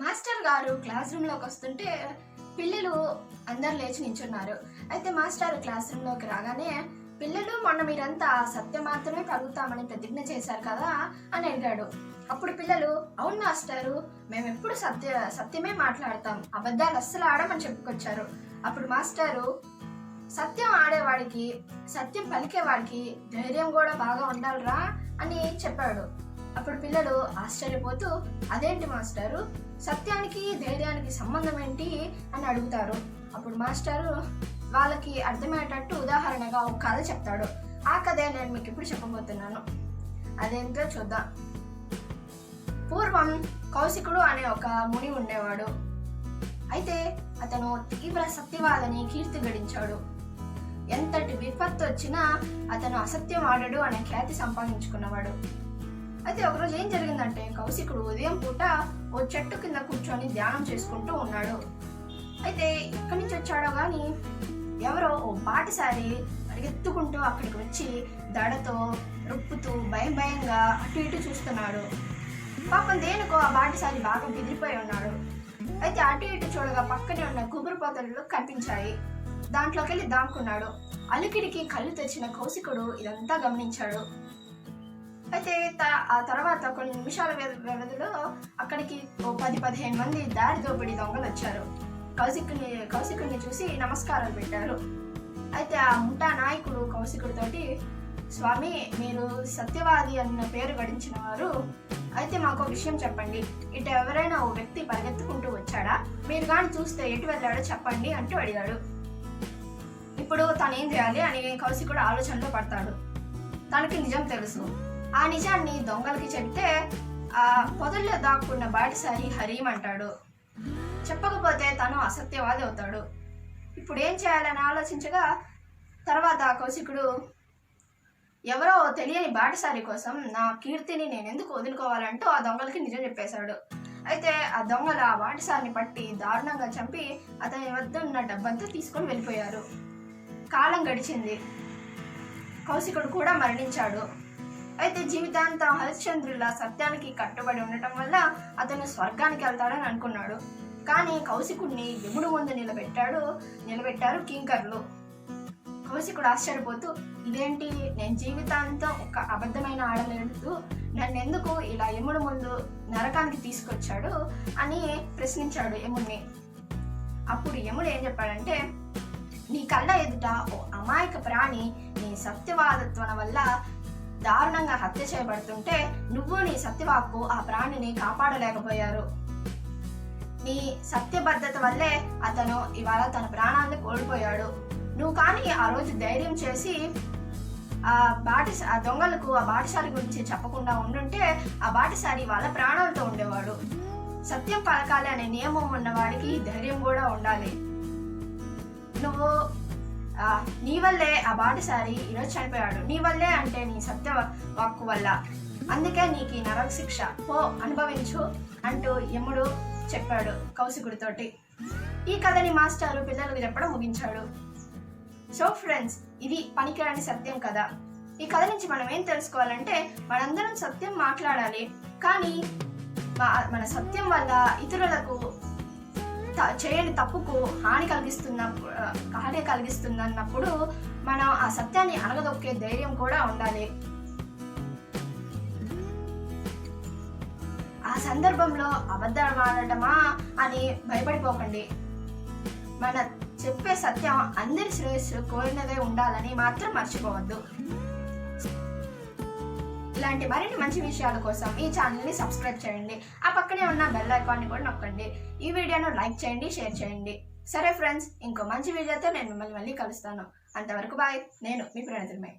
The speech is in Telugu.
మాస్టర్ గారు క్లాస్ రూమ్లోకి వస్తుంటే పిల్లలు అందరు లేచి నించున్నారు. అయితే మాస్టర్ క్లాస్ రూమ్లోకి రాగానే పిల్లలు మొన్న మీరంతా సత్యం మాత్రమే కలుగుతామని ప్రతిజ్ఞ చేశారు కదా అని అడిగాడు. అప్పుడు పిల్లలు అవును మాస్టారు మేము ఎప్పుడు సత్య సత్యమే మాట్లాడతాం. అబద్ధాలు అస్సలు ఆడమని చెప్పుకొచ్చారు. అప్పుడు మాస్టారు సత్యం ఆడేవాడికి సత్యం పలికేవాడికి ధైర్యం కూడా బాగా ఉండాలిరా అని చెప్పాడు. అప్పుడు పిల్లలు ఆశ్చర్యపోతూ అదేంటి మాస్టారు? సత్యానికి ధైర్యానికి సంబంధం ఏంటి? అని అడుగుతారు. అప్పుడు మాస్టారు వాళ్ళకి అర్థమయ్యేటట్టు ఉదాహరణగా ఒక కథ చెప్తాడు. ఆ కథే నేను మీకు ఇప్పుడు చెప్పబోతున్నాను. అదేంటో చూద్దాం. పూర్వం కౌశికుడు అనే ఒక ముని ఉండేవాడు. అయితే అతను తీవ్ర సత్యవాదని కీర్తి గడించాడు. ఎంతటి విపత్తు వచ్చినా అతను అసత్యం ఆడడు అనే ఖ్యాతి సంపాదించుకున్నవాడు. అయితే ఒకరోజు ఏం జరిగిందంటే కౌశికుడు ఉదయం పూట ఓ చెట్టు కింద కూర్చొని ధ్యానం చేసుకుంటూ ఉన్నాడు. అయితే ఎక్కడి నుంచి వచ్చాడో కానీ ఎవరో ఓ పాటిసారి పరిగెత్తుకుంటూ అక్కడికి వచ్చి దడతో రొప్పుతూ భయం భయంగా అటు ఇటు చూస్తున్నాడు. పాపం దేనికో ఆ బాటిసారి బాగా బెదిరిపోయి ఉన్నాడు. అయితే అటు ఇటు చూడగా పక్కనే ఉన్న గుబురు పొదలు కనిపించాయి. దాంట్లోకి వెళ్ళి దాక్కున్నాడు అలికిడికి కళ్ళు తెచ్చిన కౌశికుడు ఇదంతా గమనించాడు. అయితే త- ఆ తర్వాత కొన్ని నిమిషాల వ్యవధిలో అక్కడికి ఓ పది పదిహేను మంది దారి దోపిడీ దొంగలు వచ్చారు. కౌశికుని కౌశికుడిని చూసి నమస్కారాలు పెట్టారు. అయితే ఆ ముఠా నాయకుడు కౌశికుడితోటి స్వామి మీరు సత్యవాది అన్న పేరు గడించిన వారు అయితే మాకు ఒక విషయం చెప్పండి. ఇటు ఎవరైనా ఓ వ్యక్తి పరిగెత్తుకుంటూ వచ్చాడా? మీరు కానీ చూస్తే ఎటు వెళ్ళాడో చెప్పండి అంటూ అడిగాడు. ఇప్పుడు తను ఏం చేయాలి? అని కౌశికుడు ఆలోచనలో పడతాడు. తనకి నిజం తెలుసు. ఆ నిజాన్ని దొంగలకి చెప్తే ఆ పొదల్లో దాక్కున్న బాటిసారి హరీం అంటాడు. చెప్పకపోతే తను అసత్యవాది అవుతాడు. ఇప్పుడు ఏం చేయాలని ఆలోచించగా తర్వాత కౌశికుడు ఎవరో తెలియని బాటసారి కోసం నా కీర్తిని నేను ఎందుకు వదులుకోవాలంటూ ఆ దొంగలకి నిజం చెప్పేశాడు. అయితే ఆ దొంగలు ఆ బాటసారిని పట్టి దారుణంగా చంపి అతని వద్ద ఉన్న డబ్బంతా తీసుకొని వెళ్ళిపోయారు. కాలం గడిచింది. కౌశికుడు కూడా మరణించాడు. అయితే జీవితాంతం హరిశ్చంద్రుల సత్యానికి కట్టుబడి ఉండటం వల్ల అతను స్వర్గానికి వెళ్తాడని అనుకున్నాడు. కానీ కౌశికుడిని యముడు ముందు నిలబెట్టాడు నిలబెట్టారు కింకర్లు. కౌశికుడు ఆశ్చర్యపోతూ ఇదేంటి? నేను జీవితాంతం ఒక అబద్ధమైన ఆడలేదు నన్ను ఎందుకు ఇలా యముడు ముందు నరకానికి తీసుకొచ్చాడు? అని ప్రశ్నించాడు యముడిని. అప్పుడు యముడు ఏం చెప్పాడంటే నీ కళ్ళ ఎదుట ఓ అమాయక ప్రాణి నీ సత్యవాదత్వం వల్ల దారుణంగా హత్య చేయబడుతుంటే నువ్వు నీ సత్యవాక్కు ఆ ప్రాణిని కాపాడలేకపోయారు. నీ సత్యబద్ధత వల్లే అతను ఇవాళ తన ప్రాణాన్ని కోల్పోయాడు. నువ్వు కానీ ఆ రోజు ధైర్యం చేసి ఆ బాటి ఆ దొంగలకు ఆ బాటిసారి గురించి చెప్పకుండా ఉండుంటే ఆ బాటిసారి వాళ్ళ ప్రాణాలతో ఉండేవాడు. సత్యం పలకాలి అనే నియమం ఉన్నవాడికి ధైర్యం కూడా ఉండాలి. నువ్వు నీ వల్లే ఆ బాటసారి ఈరోజు చనిపోయాడు. నీ వల్లే అంటే నీ సత్య వాక్కు వల్ల. అందుకే నీకు ఈ నరక శిక్ష పో అనుభవించు అంటూ యముడు చెప్పాడు కౌశికుడితోటి. ఈ కథని మాస్టారు పిల్లలకు చెప్పడం ముగించాడు. సో ఫ్రెండ్స్ ఇది పనికిరాని సత్యం కథ. ఈ కథ నుంచి మనం ఏం తెలుసుకోవాలంటే మనందరం సత్యం మాట్లాడాలి. కానీ మన సత్యం వల్ల ఇతరులకు చేయని తప్పుకు హాని కలిగిస్తున్న హాని కలిగిస్తుందన్నప్పుడు మనం ఆ సత్యాన్ని అణగదొక్కే ధైర్యం కూడా ఉండాలి. ఆ సందర్భంలో అబద్ధం ఆడటమా అని భయపడిపోకండి. మన చెప్పే సత్యం అందరి శ్రేయస్సు కోరినదే ఉండాలని మాత్రం మర్చిపోవద్దు. ఇలాంటి మరిన్ని మంచి విషయాల కోసం ఈ ఛానల్ని సబ్స్క్రైబ్ చేయండి. ఆ పక్కనే ఉన్న బెల్ ఐకాన్ని కూడా నొక్కండి. ఈ వీడియోను లైక్ చేయండి షేర్ చేయండి. సరే ఫ్రెండ్స్ ఇంకో మంచి వీడియోతో నేను మిమ్మల్ని మళ్ళీ కలుస్తాను. అంతవరకు బాయ్ నేను మీ ప్రణతిమై